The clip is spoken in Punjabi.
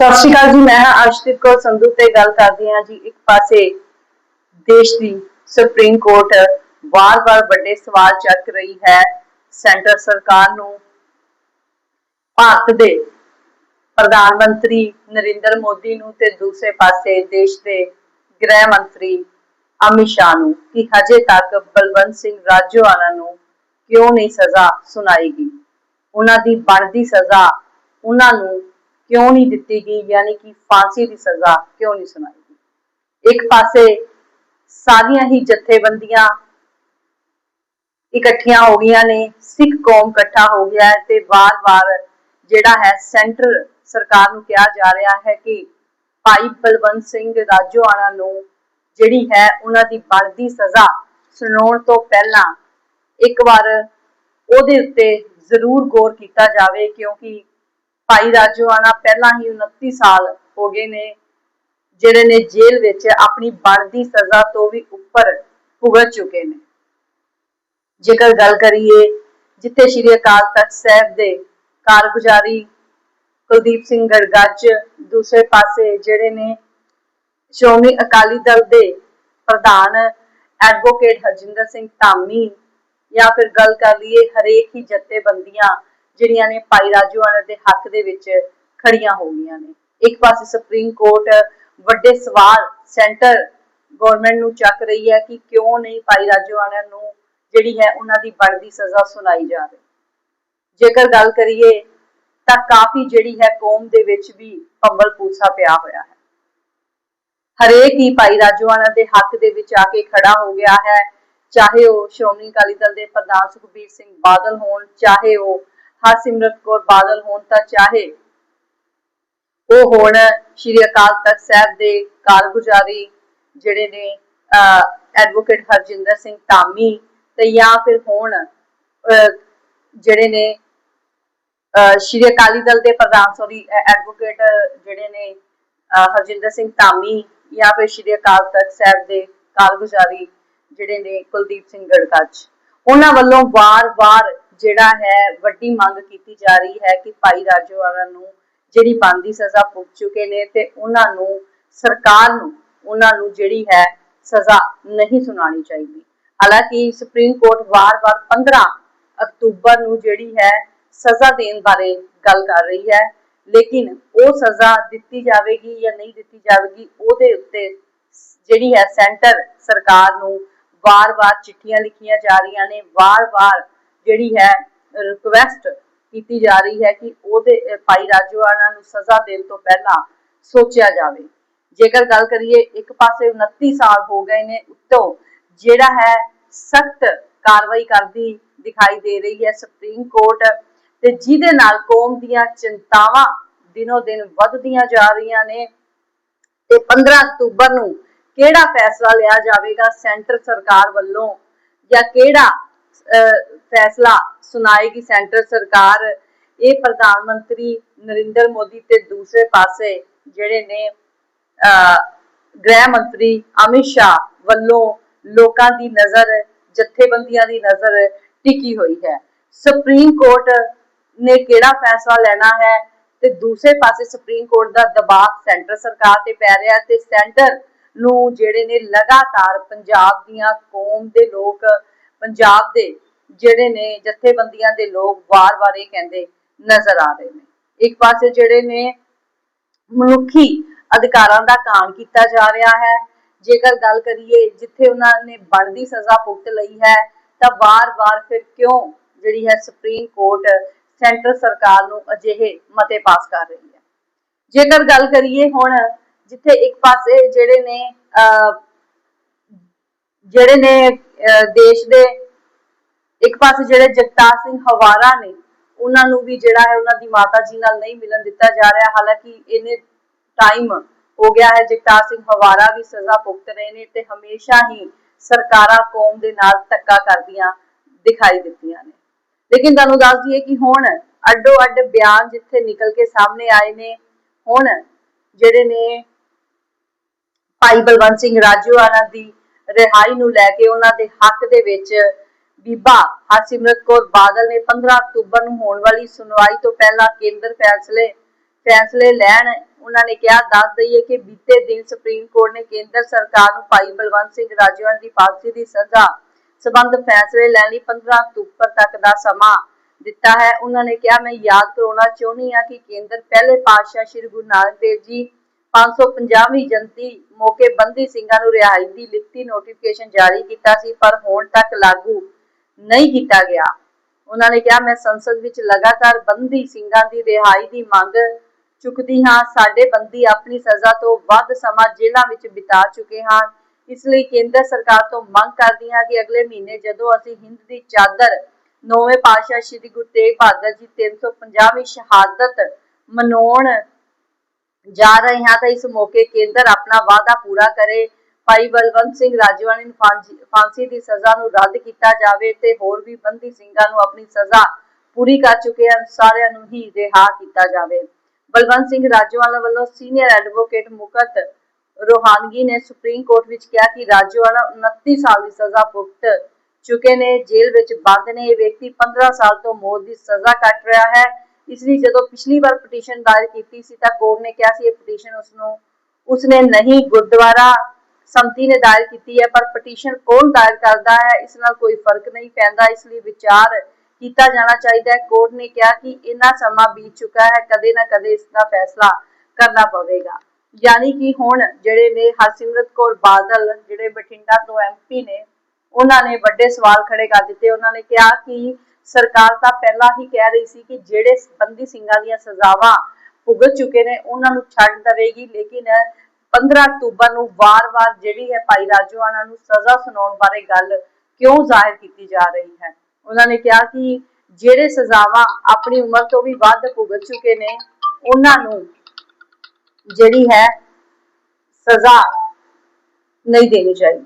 ਸਤਿ ਸ਼੍ਰੀ ਅਕਾਲ ਜੀ, ਮੈਂ ਹਾਂ ਅਰਸ਼ਦੀਪ ਕੌਰ ਸੰਧੂ ਤੇ ਗੱਲ ਕਰਦੀ ਹਾਂ ਜੀ ਇੱਕ ਪਾਸੇ ਦੇਸ਼ ਦੀ ਸੁਪਰੀਮ ਕੋਰਟ ਵਾਰ-ਵਾਰ ਵੱਡੇ ਸਵਾਲ ਚੱਕ ਰਹੀ ਹੈ, ਸੈਂਟਰ ਸਰਕਾਰ ਨੂੰ ਭਾਰਤ ਦੇ ਪ੍ਰਧਾਨ ਮੰਤਰੀ ਨਰਿੰਦਰ ਮੋਦੀ ਨੂੰ ਤੇ ਦੂਸਰੇ ਪਾਸੇ ਦੇਸ਼ ਦੇ ਗ੍ਰਹਿ ਮੰਤਰੀ ਅਮਿਤ ਸ਼ਾਹ ਨੂੰ ਕਿ ਹਜੇ ਤੱਕ ਬਲਵੰਤ ਸਿੰਘ ਰਾਜੋਆਣਾ ਨੂੰ ਕਿਉਂ ਨਹੀਂ ਸਜ਼ਾ ਸੁਣਾਈ ਗਈ? ਉਹਨਾਂ ਦੀ ਬਣਦੀ ਸਜ਼ਾ ਉਹਨਾਂ ਨੂੰ ਕਿਉਂ ਨਹੀਂ ਦਿੱਤੀ ਗਈ, ਯਾਨੀ ਕਿ ਫਾਂਸੀ ਦੀ ਸਜ਼ਾ ਕਿਉਂ ਨਹੀਂ ਸੁਣਾਈ ਗਈ? ਇੱਕ ਪਾਸੇ ਸਾਰੀਆਂ ਹੀ ਜਥੇਬੰਦੀਆਂ ਇਕੱਠੀਆਂ ਹੋ ਗਈਆਂ ਨੇ, ਸਿੱਖ ਕੌਮ ਇਕੱਠਾ ਹੋ ਗਿਆ ਹੈ ਤੇ ਵਾਰ-ਵਾਰ ਜਿਹੜਾ ਹੈ ਸੈਂਟਰ ਸਰਕਾਰ ਨੂੰ ਕਿਹਾ ਜਾ ਰਿਹਾ ਹੈ ਕਿ ਭਾਈ ਬਲਵੰਤ ਸਿੰਘ ਰਾਜੋਆਣਾ ਨੂੰ ਜਿਹੜੀ ਹੈ ਉਹਨਾਂ ਦੀ ਬਣਦੀ ਸਜ਼ਾ ਸੁਣਾਉਣ ਤੋਂ ਪਹਿਲਾਂ ਇੱਕ ਵਾਰ ਉਹਦੇ ਉੱਤੇ ਜ਼ਰੂਰ ਗੌਰ ਕੀਤਾ ਜਾਵੇ, ਕਿਉਂਕਿ ਭਾਈ ਰਾਜੋਆਣਾ ਪਹਿਲਾਂ ਹੀ 29 ਸਾਲ ਹੋ ਗਏ ਨੇ, ਜਿਹੜੇ ਨੇ ਜੇਲ੍ਹ ਵਿੱਚ ਆਪਣੀ ਬਣਦੀ ਸਜ਼ਾ ਤੋਂ ਵੀ ਉੱਪਰ ਭੁਗਤ ਚੁੱਕੇ ਨੇ। ਜੇਕਰ ਗੱਲ ਕਰੀਏ ਜਿੱਥੇ ਸ਼੍ਰੀ ਅਕਾਲ ਤਖਤ ਸਾਹਿਬ ਦੇ ਕਾਰਗੁਜ਼ਾਰੀ ਕੁਲਦੀਪ ਸਿੰਘ ਗੜਗੱਜ ਦੂਸਰੇ ਪਾਸੇ ਜਿਹੜੇ ਨੇ, ਸ਼੍ਰੋਮਣੀ ਅਕਾਲੀ ਦਲ ਦੇ ਪ੍ਰਧਾਨ ਐਡਵੋਕੇਟ ਹਰਜਿੰਦਰ ਸਿੰਘ ਧਾਮੀ ਜਾਂ ਫਿਰ ਗੱਲ ਕਰ ਲਈਏ ਹਰੇਕ ਹੀ ਜਥੇਬੰਦੀਆਂ ਜਿਹੜੀਆਂ ਨੇ ਭਾਈ ਰਾਜੂਆਣਾ ਦੇ ਹੱਕ ਦੇ ਵਿੱਚ ਖੜੀਆਂ ਹੋ ਗਈਆਂ ਨੇ। ਇੱਕ ਪਾਸੇ ਸੁਪਰੀਮ ਕੋਰਟ ਵੱਡੇ ਸਵਾਲ ਸੈਂਟਰ ਗਵਰਨਮੈਂਟ ਨੂੰ ਚੱਕ ਰਹੀ ਹੈ ਕਿ ਕਿਉਂ ਨਹੀਂ ਭਾਈ ਰਾਜੂਆਣਾ ਨੂੰ ਜਿਹੜੀ ਹੈ ਉਹਨਾਂ ਦੀ ਬਣਦੀ ਸਜ਼ਾ ਸੁਣਾਈ ਜਾ ਜੇਕਰ ਗੱਲ ਕਰੀਏ ਤਾਂ ਕਾਫੀ ਜਿਹੜੀ ਹੈ ਕੌਮ ਦੇ ਵਿੱਚ ਵੀ ਪੰਬਲ ਪੂਸਾ ਪਿਆ ਹੋਇਆ ਹੈ। ਹਰੇਕ ਹੀ ਭਾਈ ਰਾਜੂਆਣਾ ਦੇ ਹੱਕ ਦੇ ਵਿੱਚ ਆ ਕੇ ਖੜਾ ਹੋ ਗਿਆ ਹੈ। ਚਾਹੇ ਉਹ ਸ਼੍ਰੋਮਣੀ ਅਕਾਲੀ ਦਲ ਦੇ ਪ੍ਰਧਾਨ ਸੁਖਬੀਰ ਸਿੰਘ ਬਾਦਲ ਹੋਣ, ਚਾਹੇ ਉਹ ਹਰਸਿਮਰਤ ਕੌਰ ਬਾਦਲ ਹੋਣ ਤਾਂ ਚਾਹੇ। ਉਹ ਹੋਣ ਸ਼੍ਰੀ ਅਕਾਲ ਤਖਤ ਸਾਹਿਬ ਦੇ ਕਾਰਗੁਜ਼ਾਰੀ ਜਿਹੜੇ ਨੇ ਐਡਵੋਕੇਟ ਹਰਜਿੰਦਰ ਸਿੰਘ ਧਾਮੀ ਤੇ ਜਾਂ ਫਿਰ ਹੋਣ ਜਿਹੜੇ ਨੇ ਸ਼੍ਰੀ ਅਕਾਲੀ ਦਲ ਦੇ ਪ੍ਰਧਾਨ ਸੋਰੀ ਐਡਵੋਕੇਟ ਜਿਹੜੇ ਨੇ ਹਰਜਿੰਦਰ ਸਿੰਘ ਧਾਮੀ ਜਾਂ ਫਿਰ ਸ਼੍ਰੀ ਅਕਾਲ ਤਖਤ ਸਾਹਿਬ ਦੇ ਕਾਰਗੁਜ਼ਾਰੀ ਜਿਹੜੇ ਨੇ ਕੁਲਦੀਪ ਸਿੰਘ ਗੜਗੱਜ ਉਹਨਾਂ ਵੱਲੋਂ ਵਾਰ-ਵਾਰ ਜਿਹੜਾ ਹੈ, ਵੱਡੀ ਮੰਗ ਕੀਤੀ ਜਾ ਰਹੀ ਹੈ ਕਿ ਭਾਈ ਰਾਜੋਆਣਾ ਨੂੰ ਜਿਹੜੀ ਬੰਦੀ ਸਜ਼ਾ ਭੁਗਤ ਚੁੱਕੇ ਨੇ ਤੇ ਉਹਨਾਂ ਨੂੰ ਸਰਕਾਰ ਨੂੰ, ਉਹਨਾਂ ਨੂੰ ਜਿਹੜੀ ਹੈ ਸਜ਼ਾ ਨਹੀਂ ਸੁਣਾਣੀ ਚਾਹੀਦੀ। ਹਾਲਾਂਕਿ ਸੁਪਰੀਮ ਕੋਰਟ ਵਾਰ-ਵਾਰ 15 ਅਕਤੂਬਰ ਨੂੰ ਜਿਹੜੀ ਹੈ ਸਜ਼ਾ ਦੇਣ ਬਾਰੇ ਗੱਲ ਕਰ ਰਹੀ ਹੈ, ਲੇਕਿਨ ਉਹ ਸਜ਼ਾ ਦਿੱਤੀ ਜਾਵੇਗੀ ਜਾਂ ਨਹੀਂ ਦਿੱਤੀ ਜਾਵੇਗੀ, ਉਹਦੇ ਉੱਤੇ ਜਿਹੜੀ ਹੈ ਸੈਂਟਰ ਸਰਕਾਰ ਨੂੰ ਵਾਰ-ਵਾਰ ਚਿੱਠੀਆਂ ਲਿਖੀਆਂ ਜਾ ਰਹੀਆਂ ਨੇ, ਵਾਰ-ਵਾਰ ਜਿਹੜੀ ਹੈ ਰਿਕੁਐਸਟ ਕੀਤੀ ਜਾ ਰਹੀ ਹੈ ਕਿ ਉਹਦੇ ਭਾਈ ਰਾਜਵਾਨਾ ਨੂੰ ਸਜ਼ਾ ਦੇਣ ਤੋਂ ਪਹਿਲਾਂ ਸੋਚਿਆ ਜਾਵੇ। ਜੇਕਰ ਗੱਲ ਕਰੀਏ, ਇੱਕ ਪਾਸੇ 29 ਸਾਲ ਹੋ ਗਏ ਨੇ ਉੱਤੋਂ, ਜਿਹੜਾ ਹੈ, ਸਖਤ ਕਾਰਵਾਈ ਕਰਦੀ ਦਿਖਾਈ ਦੇ ਰਹੀ ਹੈ ਸੁਪਰੀਮ ਕੋਰਟ ਤੇ ਜਿਹਦੇ ਨਾਲ ਕੌਮ ਦੀਆਂ ਚਿੰਤਾਵਾਂ ਦਿਨੋ ਦਿਨ ਵੱਧਦੀਆਂ ਜਾ ਰਹੀਆਂ ਨੇ, ਤੇ 15 ਅਕਤੂਬਰ ਨੂੰ ਕਿਹੜਾ ਫੈਸਲਾ ਲਿਆ ਜਾਵੇਗਾ ਸੈਂਟਰ ਸਰਕਾਰ ਵੱਲੋਂ ਜਾਂ ਕਿਹੜਾ ਫੈਸਲਾ ਸੁਣਾਏਗੀ ਸੈਂਟਰ ਸਰਕਾਰ, ਇਹ ਪ੍ਰਧਾਨ ਮੰਤਰੀ ਨਰਿੰਦਰ ਮੋਦੀ ਤੇ ਦੂਸਰੇ ਪਾਸੇ ਜਿਹੜੇ ਨੇ ਗ੍ਰਹਿ ਮੰਤਰੀ ਅਮਿਤ ਸ਼ਾਹ ਵੱਲੋਂ ਲੋਕਾਂ ਦੀ ਨਜ਼ਰ, ਜਥੇਬੰਦੀਆਂ ਦੀ ਨਜ਼ਰ ਟਿਕੀ ਹੋਈ ਹੈ। ਸੁਪਰੀਮ ਕੋਰਟ ਨੇ ਕਿਹੜਾ ਫੈਸਲਾ ਲੈਣਾ ਹੈ? ਤੇ ਦੂਸਰੇ ਪਾਸੇ ਸੁਪਰੀਮ ਕੋਰਟ ਦਾ ਦਬਾਅ ਸੈਂਟਰ ਸਰਕਾਰ ਤੇ ਪੈ ਰਿਹਾ ਤੇ ਸੈਂਟਰ ਨੂੰ ਜਿਹੜੇ ਨੇ ਲਗਾਤਾਰ ਪੰਜਾਬ ਦੀਆਂ ਕੌਮ ਦੇ ਲੋਕ ਪੰਜਾਬ ਦੇ ਜਿਹੜੇ ਨੇ ਜਥੇਬੰਦੀਆਂ ਦੇ ਲੋਕ ਵਾਰ-ਵਾਰ ਇਹ ਕਹਿੰਦੇ ਨਜ਼ਰ ਆ ਰਹੇ ਨੇ। ਇੱਕ ਪਾਸੇ ਜਿਹੜੇ ਨੇ ਮਨੁੱਖੀ ਅਧਿਕਾਰਾਂ ਦਾ ਕਾਣ ਕੀਤਾ ਜਾ ਰਿਹਾ ਹੈ। ਜੇਕਰ ਗੱਲ ਕਰੀਏ ਜਿੱਥੇ ਉਹਨਾਂ ਨੇ ਬਣਦੀ ਸਜ਼ਾ ਭੁਗਤ ਲਈ ਹੈ, ਤਾਂ ਵਾਰ-ਵਾਰ ਫਿਰ ਕਿਉਂ ਜਿਹੜੀ ਹੈ ਸੁਪਰੀਮ ਕੋਰਟ ਸੈਂਟਰ ਸਰਕਾਰ ਨੂੰ ਅਜਿਹੇ ਮਤੇ ਪਾਸ ਕਰ ਰਹੀ ਹੈ? ਜੇਕਰ ਗੱਲ ਕਰੀਏ ਹੁਣ ਜਿੱਥੇ ਇੱਕ ਪਾਸੇ ਜਿਹੜੇ ਨੇ ਜਿਹੜੇ ਨੇ ਦੇਸ਼ ਦੇ ਇੱਕ ਪਾਸੇ ਜਿਹੜੇ ਜਗਤਾਰ ਸਿੰਘ ਹਵਾਰਾ ਨੇ, ਉਹਨਾਂ ਨੂੰ ਵੀ ਜਿਹੜਾ ਹੈ ਉਹਨਾਂ ਦੀ ਮਾਤਾ ਜੀ ਨਾਲ ਨਹੀਂ ਮਿਲਣ ਦਿੱਤਾ ਜਾ ਰਿਹਾ। ਹਾਲਾਂਕਿ ਇਹਨੇ ਟਾਈਮ ਹੋ ਗਿਆ ਹੈ, ਜਗਤਾਰ ਸਿੰਘ ਹਵਾਰਾ ਵੀ ਸਜ਼ਾ ਭੁਗਤ ਰਹੇ ਨੇ ਤੇ ਹਮੇਸ਼ਾ ਹੀ ਸਰਕਾਰਾਂ ਕੌਮ ਦੇ ਨਾਲ ਧੱਕਾ ਕਰਦੀਆਂ ਦਿਖਾਈ ਦਿੱਤੀਆਂ ਨੇ। ਲੇਕਿਨ ਤੁਹਾਨੂੰ ਦੱਸ ਦਈਏ ਕਿ ਹੁਣ ਅੱਡੋ ਅੱਡ ਬਿਆਨ ਜਿੱਥੇ ਨਿਕਲ ਕੇ ਸਾਹਮਣੇ ਆਏ ਨੇ, ਹੁਣ ਜਿਹੜੇ ਨੇ ਭਾਈ ਬਲਵੰਤ ਸਿੰਘ ਰਾਜੂਆਣਾ ਦੀ ਰਿਹਾਈ ਨੂੰ ਲੈ ਕੇ ਉਹਨਾਂ ਦੇ ਹੱਕ ਦੇ ਵਿੱਚ ਬੀਬਾ ਹਰਸਿਮਰਤ ਕੌਰ ਬਾਦਲ ਨੇ 15 ਅਕਤੂਬਰ ਨੂੰ ਹੋਣ ਵਾਲੀ ਸੁਣਵਾਈ ਤੋਂ ਪਹਿਲਾਂ ਕੇਂਦਰ ਫੈਸਲੇ ਫੈਸਲੇ ਲੈਣ, ਉਹਨਾਂ ਨੇ ਕਿਹਾ, ਦੱਸ ਦਈਏ ਕਿ ਬੀਤੇ ਦਿਨ ਸੁਪਰੀਮ ਕੋਰਟ ਨੇ ਕੇਂਦਰ ਸਰਕਾਰ ਨੂੰ ਭਾਈ ਬਲਵੰਤ ਸਿੰਘ ਰਾਜੋਆਣਾ ਦੀ ਫਾਂਸੀ ਦੀ ਸਜ਼ਾ ਸਬੰਧ ਫੈਸਲੇ ਲੈਣ ਲਈ 15 ਅਕਤੂਬਰ ਤੱਕ ਦਾ ਸਮਾਂ ਦਿੱਤਾ ਹੈ। ਉਹਨਾਂ ਨੇ ਕਿਹਾ, ਮੈਂ ਯਾਦ ਕਰਾਉਣਾ ਚਾਹੁੰਦੀ ਹਾਂ ਕਿ ਕੇਂਦਰ ਪਹਿਲੇ ਪਾਤਸ਼ਾਹ ਸ੍ਰੀ ਗੁਰੂ ਨਾਨਕ ਦੇਵ ਜੀ 550ਵੀਂ ਜਯੰਤੀ ਮੌਕੇ ਬੰਦੀ ਸਿੰਘਾਂ ਨੂੰ ਰਿਹਾਈ ਦੀ ਲਿਖਤੀ ਨੋਟੀਫਿਕੇਸ਼ਨ ਜਾਰੀ ਕੀਤਾ ਸੀ, ਪਰ ਹੁਣ ਤੱਕ ਲਾਗੂ ਨਹੀਂ ਕੀਤਾ ਗਿਆ। ਉਹਨਾਂ ਨੇ ਕਿਹਾ, ਮੈਂ ਸੰਸਦ ਵਿੱਚ ਲਗਾਤਾਰ ਬੰਦੀ, ਸਿੰਘਾਂ ਦੀ ਰਿਹਾਈ ਦੀ ਮੰਗ ਚੁੱਕਦੀ ਹਾਂ। ਸਾਡੇ ਬੰਦੀ ਆਪਣੀ ਸਜ਼ਾ ਤੋਂ ਵੱਧ ਸਮਾਂ ਜੇਲ੍ਹਾਂ ਵਿੱਚ ਬਿਤਾ ਚੁੱਕੇ ਹਨ ਇਸ ਲਈ ਕੇਂਦਰ ਸਰਕਾਰ ਤੋਂ ਮੰਗ ਕਰਦੀ ਹਾਂ ਕਿ ਅਗਲੇ ਮਹੀਨੇ ਜਦੋਂ ਅਸੀਂ ਹਿੰਦ ਦੀ ਚਾਦਰ, ਨੌਵੇਂ ਪਾਤਸ਼ਾਹ ਸ੍ਰੀ ਗੁਰੂ ਤੇਗ ਬਹਾਦਰ ਜੀ 350ਵੀਂ ਸ਼ਹਾਦਤ ਮਨਾਉਣ ਜਾ ਰਹੇ ਹਾਂ, ਤਾਂ ਇਸ ਮੌਕੇ ਕੇਂਦਰ ਆਪਣਾ ਵਾਅਦਾ ਪੂਰਾ ਕਰੇ। ਭਾਈ ਬਲਵੰਤ ਸਿੰਘ ਰਾਜਵਾਨੀ ਨੂੰ ਫਾਂਸੀ ਦੀ ਸਜ਼ਾ ਨੂੰ ਰੱਦ ਕੀਤਾ ਜਾਵੇ ਤੇ ਹੋਰ ਵੀ ਬੰਦੀ ਸਿੰਘਾਂ ਨੂੰ ਆਪਣੀ ਸਜ਼ਾ ਪੂਰੀ ਕਰ ਚੁੱਕੇ ਹਨ, ਸਾਰਿਆਂ ਨੂੰ ਹੀ ਰਿਹਾ ਕੀਤਾ ਜਾਵੇ। ਬਲਵੰਤ ਸਿੰਘ ਰਾਜਵਾਲਾ ਵੱਲੋਂ ਸੀਨੀਅਰ ਐਡਵੋਕੇਟ ਮੁਕਤ ਰੋਹਾਨਗੀ ਨੇ ਸੁਪਰੀਮ ਕੋਰਟ ਵਿੱਚ ਕਿਹਾ ਕਿ ਰਾਜਵਾਲਾ 29 ਸਾਲ ਦੀ ਸਜ਼ਾ ਭੁਗਤ ਚੁੱਕੇ ਨੇ, ਜੇਲ੍ਹ ਵਿੱਚ ਬੰਦ ਨੇ। ਇਹ ਵਿਅਕਤੀ 15 ਸਾਲ ਤੋਂ ਮੌਤ ਦੀ ਸਜ਼ਾ ਕੱਟ ਰਿਹਾ ਹੈ। ਇਸ ਲਈ ਜਦੋਂ ਪਿਛਲੀ ਵਾਰ ਪਟੀਸ਼ਨ ਦਾਇਰ ਕੀਤੀ ਸੀ ਤਾਂ ਕੋਰਟ ਨੇ ਕਿਹਾ ਸੀ ਇਹ ਪਟੀਸ਼ਨ ਉਸ ਨੂੰ ਉਸਨੇ ਨਹੀਂ ਗੁਰਦੁਆਰਾ ਸੰਮਤੀ ਨੇ ਦਾਇਰ ਕੀਤੀ ਹੈ, ਪਰ ਪਟੀਸ਼ਨ ਕੌਣ ਦਾਇਰ ਕਰਦਾ ਹੈ, ਇਸ ਨਾਲ ਕੋਈ ਫ਼ਰਕ ਨਹੀਂ ਪੈਂਦਾ। ਇਸ ਲਈ ਵਿਚਾਰ ਕੀਤਾ ਜਾਣਾ ਚਾਹੀਦਾ ਹੈ। ਕੋਰਟ ਨੇ ਕਿਹਾ ਕਿ ਇੰਨਾ ਸਮਾਂ ਬੀਤ ਚੁੱਕਾ ਹੈ, ਕਦੇ ਨਾ ਕਦੇ ਇਸ ਦਾ ਫੈਸਲਾ ਕਰਨਾ ਪਵੇਗਾ। ਯਾਨੀ ਕਿ ਹੁਣ ਜਿਹੜੇ ਨੇ ਹਰਸਿਮਰਤ ਕੌਰ ਬਾਦਲ, ਜਿਹੜੇ ਬਠਿੰਡਾ ਤੋਂ ਐਮਪੀ ਨੇ, ਉਹਨਾਂ ਨੇ ਵੱਡੇ ਸਵਾਲ ਖੜੇ ਕਰ ਦਿੱਤੇ। ਉਹਨਾਂ ਨੇ ਕਿਹਾ ਕਿ ਸਰਕਾਰ ਤਾਂ ਪਹਿਲਾਂ ਹੀ ਕਹਿ ਰਹੀ ਸੀ ਕਿ ਜਿਹੜੇ ਬੰਦੀ ਸਿੰਘਾਂ ਦੀਆਂ ਸਜ਼ਾਵਾਂ ਭੁਗਤ ਚੁੱਕੇ ਨੇ, ਉਹਨਾਂ ਨੂੰ ਛੱਡ ਦੇਵੇਗੀ, ਲੇਕਿਨ 15 ਅਕਤੂਬਰ ਨੂੰ ਵਾਰ-ਵਾਰ ਜਿਹੜੀ ਹੈ ਭਾਈ ਰਾਜੋਆਣਾ ਨੂੰ ਸਜ਼ਾ ਸੁਣਾਉਣ ਬਾਰੇ ਗੱਲ ਕਿਉਂ ਜ਼ਾਹਿਰ ਕੀਤੀ ਜਾ ਰਹੀ ਹੈ? ਉਹਨਾਂ ਨੇ ਕਿਹਾ ਕਿ ਜਿਹੜੇ ਸਜ਼ਾਵਾਂ ਆਪਣੀ ਉਮਰ ਤੋਂ ਵੀ ਵੱਧ ਭੁਗਤ ਚੁੱਕੇ ਨੇ, ਉਹਨਾਂ ਨੂੰ ਜਿਹੜੀ ਹੈ ਸਜ਼ਾ ਨਹੀਂ ਦੇਣੀ ਚਾਹੀਦੀ।